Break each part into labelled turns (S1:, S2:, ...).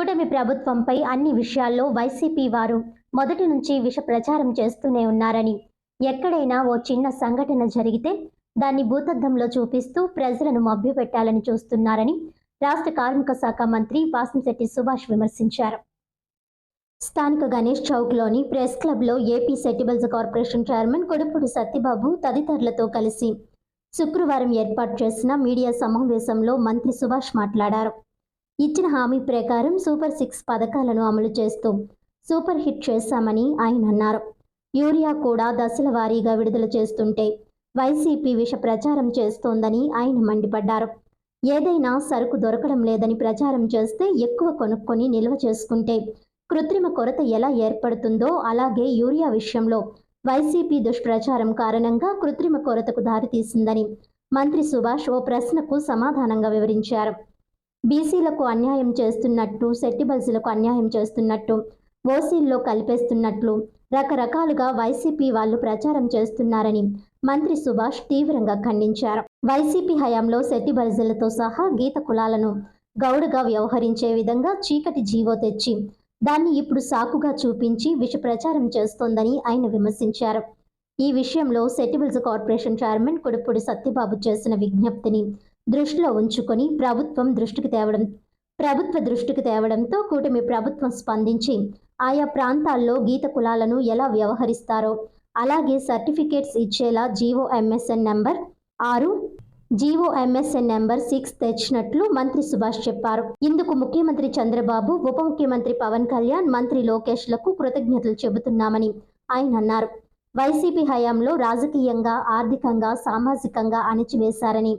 S1: కూటమి ప్రభుత్వంపై అన్ని విషయాల్లో వైసీపీ వారు మొదటి నుంచి విష ప్రచారం చేస్తూనే ఉన్నారని. ఎక్కడైనా ఓ చిన్న సంఘటన జరిగితే దాన్ని భూతద్దంలో చూపిస్తూ ప్రజలను మభ్యపెట్టాలని చూస్తున్నారని రాష్ట్ర కార్మిక శాఖ మంత్రి వాసంశెట్టి సుభాష్ విమర్శించారు. స్థానిక గణేష్ చౌక్లోని ప్రెస్ క్లబ్లో ఏపీ సెటిబల్స్ కార్పొరేషన్ చైర్మన్ కొడుపుడు సత్యబాబు తదితరులతో కలిసి శుక్రవారం ఏర్పాటు చేసిన మీడియా సమావేశంలో మంత్రి సుభాష్ మాట్లాడారు. ఇచ్చిన హామీ ప్రకారం సూపర్ సిక్స్ పథకాలను అమలు చేస్తూ సూపర్ హిట్ చేశామని ఆయన అన్నారు. యూరియా కూడా దశల వారీగా విడుదల చేస్తుంటే వైసీపీ విష ప్రచారం చేస్తోందని ఆయన మండిపడ్డారు. ఏదైనా సరుకు దొరకడం లేదని ప్రచారం చేస్తే ఎక్కువ కొనుక్కొని నిల్వ చేసుకుంటే కృత్రిమ కొరత ఎలా ఏర్పడుతుందో అలాగే యూరియా విషయంలో వైసీపీ దుష్ప్రచారం కారణంగా కృత్రిమ కొరతకు దారితీసిందని మంత్రి సుభాష్ ఓ ప్రశ్నకు సమాధానంగా వివరించారు. బీసీలకు అన్యాయం చేస్తున్నట్టు సెట్టిబల్సులకు అన్యాయం చేస్తున్నట్టు ఓసీల్లో కలిపేస్తున్నట్లు రకరకాలుగా వైసీపీ వాళ్ళు ప్రచారం చేస్తున్నారని మంత్రి సుభాష్ తీవ్రంగా ఖండించారు. వైసీపీ హయాంలో సెట్టిబల్జులతో సహా గీత కులాలను గౌడుగా వ్యవహరించే విధంగా చీకటి జీవో తెచ్చి దాన్ని ఇప్పుడు సాకుగా చూపించి విష ప్రచారం చేస్తోందని ఆయన విమర్శించారు. ఈ విషయంలో సెటిబుల్స్ కార్పొరేషన్ చైర్మన్ కొడుపూడి సత్యబాబు చేసిన విజ్ఞప్తిని దృష్టిలో ఉంచుకొని ప్రభుత్వం దృష్టికి తేవడం ప్రభుత్వ దృష్టికి తేవడంతో కూటమి ప్రభుత్వం స్పందించి ఆయా ప్రాంతాల్లో గీత కులాలను ఎలా వ్యవహరిస్తారో అలాగే సర్టిఫికేట్స్ ఇచ్చేలా జీవో ఎంఎస్ఎన్ నెంబర్ ఆరు జీవో ఎంఎస్ఎన్ నెంబర్ సిక్స్ తెచ్చినట్లు మంత్రి సుభాష్ చెప్పారు. ఇందుకు ముఖ్యమంత్రి చంద్రబాబు ఉప ముఖ్యమంత్రి పవన్ కళ్యాణ్ మంత్రి లోకేష్లకు కృతజ్ఞతలు చెబుతున్నామని ఆయన అన్నారు. వైసీపీ హయాంలో రాజకీయంగా ఆర్థికంగా సామాజికంగా అణిచివేశారని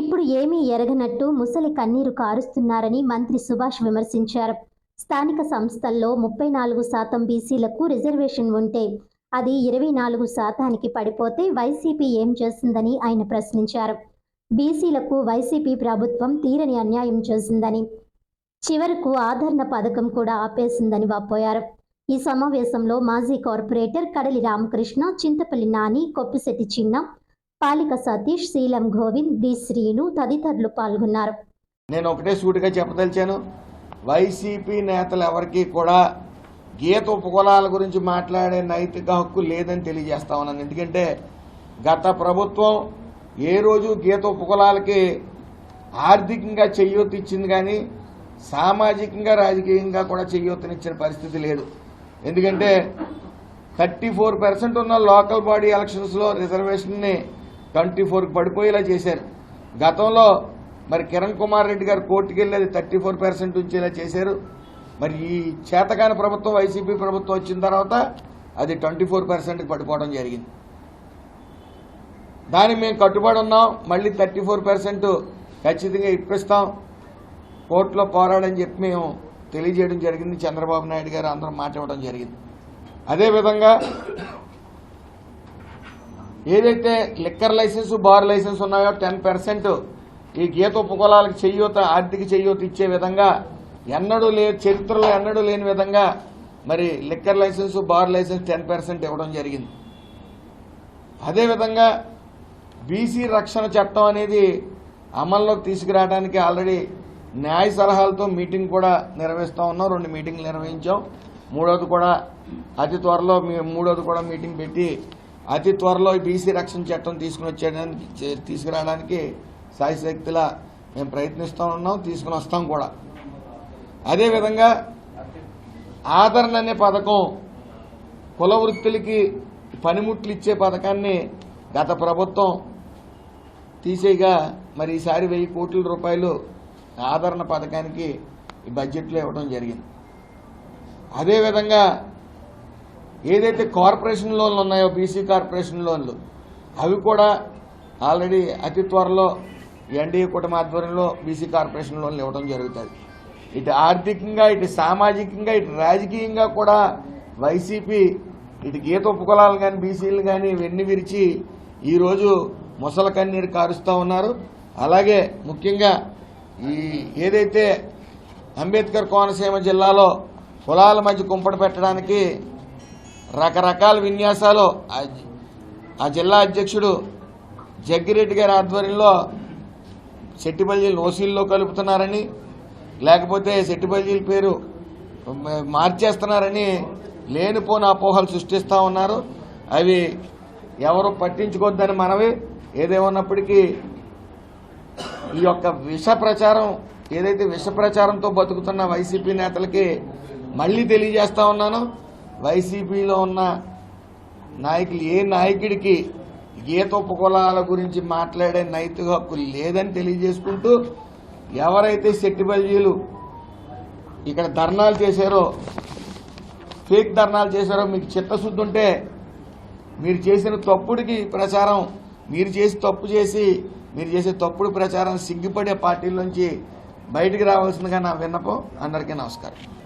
S1: ఇప్పుడు ఏమీ ఎరగనట్టు ముసలి కన్నీరు కారుస్తున్నారని మంత్రి సుభాష్ విమర్శించారు. స్థానిక సంస్థల్లో ముప్పై నాలుగు శాతం బీసీలకు రిజర్వేషన్ ఉంటే అది ఇరవై నాలుగు శాతానికి పడిపోతే వైసీపీ ఏం చేసిందని ఆయన ప్రశ్నించారు. బీసీలకు వైసీపీ ప్రభుత్వం తీరని అన్యాయం చేసిందని చివరకు ఆదరణ పథకం కూడా ఆపేసిందని వాపోయారు. ఈ సమావేశంలో మాజీ కార్పొరేటర్ కడలి రామకృష్ణ చింతపల్లి నాని కొప్పిశెట్టి చిన్న పాలిక సతీష్ శీలం గోవింద్ డి శ్రీను తదితరులు పాల్గొన్నారు.
S2: నేను ఒకటే సూటిగా చెప్పదలిచాను. వైసీపీ నేతలు ఎవరికి కూడా గీత ఉపకులాల గురించి మాట్లాడే నైతిక హక్కు లేదని తెలియజేస్తా ఉన్నాను. ఎందుకంటే గత ప్రభుత్వం ఏ రోజు గీత ఉపకులాలకి ఆర్థికంగా చెయ్యొత్తు ఇచ్చింది కానీ సామాజికంగా రాజకీయంగా కూడా చెయ్యొత్తునిచ్చిన పరిస్థితి లేదు. ఎందుకంటే థర్టీ ఫోర్ పర్సెంట్ ఉన్న లోకల్ బాడీ ఎలక్షన్స్లో రిజర్వేషన్ని ట్వంటీ ఫోర్కి పడిపోయేలా చేశారు. గతంలో మరి కిరణ్ కుమార్ రెడ్డి గారు కోర్టుకు వెళ్ళేది అది థర్టీ ఫోర్ పర్సెంట్ ఉంచేలా చేశారు. మరి ఈ చేతకాని ప్రభుత్వం వైసీపీ ప్రభుత్వం వచ్చిన తర్వాత అది ట్వంటీ ఫోర్ పర్సెంట్కి పడిపోవడం జరిగింది. దాన్ని మేము కట్టుబడి ఉన్నాం. మళ్ళీ థర్టీ ఫోర్ పర్సెంట్ ఖచ్చితంగా ఇప్పిస్తాం. కోర్టులో పోరాడని చెప్పి మేము తెలియజేయడం జరిగింది. చంద్రబాబు నాయుడు గారు అందరం మాట ఇవ్వడం జరిగింది. అదేవిధంగా ఏదైతే లిక్కర్ లైసెన్స్ బార్ లైసెన్స్ ఉన్నాయో టెన్ పర్సెంట్ ఈ గీత ఉపకులాలకు చెయ్యూత ఆర్థిక చెయ్యూత ఇచ్చే విధంగా ఎన్నడూ లే చరిత్రలో ఎన్నడూ లేని విధంగా మరి liquor license bar license ten percent ఇవ్వడం జరిగింది. అదేవిధంగా బీసీ రక్షణ చట్టం అనేది అమల్లోకి తీసుకురావడానికి ఆల్రెడీ న్యాయ సలహాలతో మీటింగ్ కూడా నిర్వహిస్తూ ఉన్నాం. రెండు మీటింగ్లు నిర్వహించాం. మూడోది కూడా అతి త్వరలో మీ- మూడోది కూడా మీటింగ్ పెట్టి అతి త్వరలో బీసీ రక్షణ చట్టం తీసుకుని వచ్చేయడానికి తీసుకురావడానికి సాయశక్తిలా మేము ప్రయత్నిస్తూ ఉన్నాం తీసుకుని వస్తాం కూడా. అదేవిధంగా ఆదరణ అనే పథకం కుల వృత్తులకి పనిముట్లు ఇచ్చే పథకాన్ని గత ప్రభుత్వం తీసేయగా మరి ఈసారి వెయ్యి కోట్ల రూపాయలు ఆదరణ పథకానికి ఈ బడ్జెట్లో ఇవ్వడం జరిగింది. అదేవిధంగా ఏదైతే కార్పొరేషన్ లోన్లు ఉన్నాయో బీసీ కార్పొరేషన్ లోన్లు అవి కూడా ఆల్రెడీ అతి త్వరలో ఎన్డీఏ కూటమి ఆధ్వర్యంలో బీసీ కార్పొరేషన్ లోన్లు ఇవ్వడం జరుగుతుంది ఇటు ఆర్థికంగా ఇటు సామాజికంగా ఇటు రాజకీయంగా కూడా వైసీపీ ఇటు గీత ఉపకులాలు కానీ బీసీలు కానీ వెన్ను విరిచి ఈరోజు ముసల కన్నీరు కారుస్తూ ఉన్నారు. అలాగే ముఖ్యంగా ఈ ఏదైతే అంబేద్కర్ కోనసీమ జిల్లాలో కులాల మధ్య కుంపట పెట్టడానికి రకరకాల విన్యాసాలు. ఆ- జిల్లా అధ్యక్షుడు జగ్గిరెడ్డి గారి ఆధ్వర్యంలో చెట్టిపల్లి నోసీల్లో కలుపుతున్నారని లేకపోతే సెట్టిబల్జీల పేరు మార్చేస్తున్నారని లేనిపోని అపోహలు సృష్టిస్తూ ఉన్నారు. అవి ఎవరు పట్టించుకోవద్దని మనవి. ఏదేమన్నప్పటికీ ఈ యొక్క విష ప్రచారం ఏదైతే విష ప్రచారంతో బతుకుతున్న వైసీపీ నేతలకి మళ్ళీ తెలియజేస్తా ఉన్నాను. వైసీపీలో ఉన్న నాయకులు ఏ నాయకుడికి గీత ఉపకులాల గురించి మాట్లాడే నైతిక హక్కు లేదని తెలియజేసుకుంటూ ఎవరైతే శెట్టిబల్జీలు ఇక్కడ ధర్నాలు చేశారో ఫేక్ ధర్నాలు చేశారో మీకు చిత్తశుద్ధి ఉంటే మీరు చేసిన తప్పుడికి ప్రచారం మీరు చేసి తప్పు చేసి మీరు చేసే తప్పుడు ప్రచారం సిగ్గుపడే పార్టీల నుంచి బయటికి రావాల్సిందిగా నా విన్నపం. అందరికీ నమస్కారం.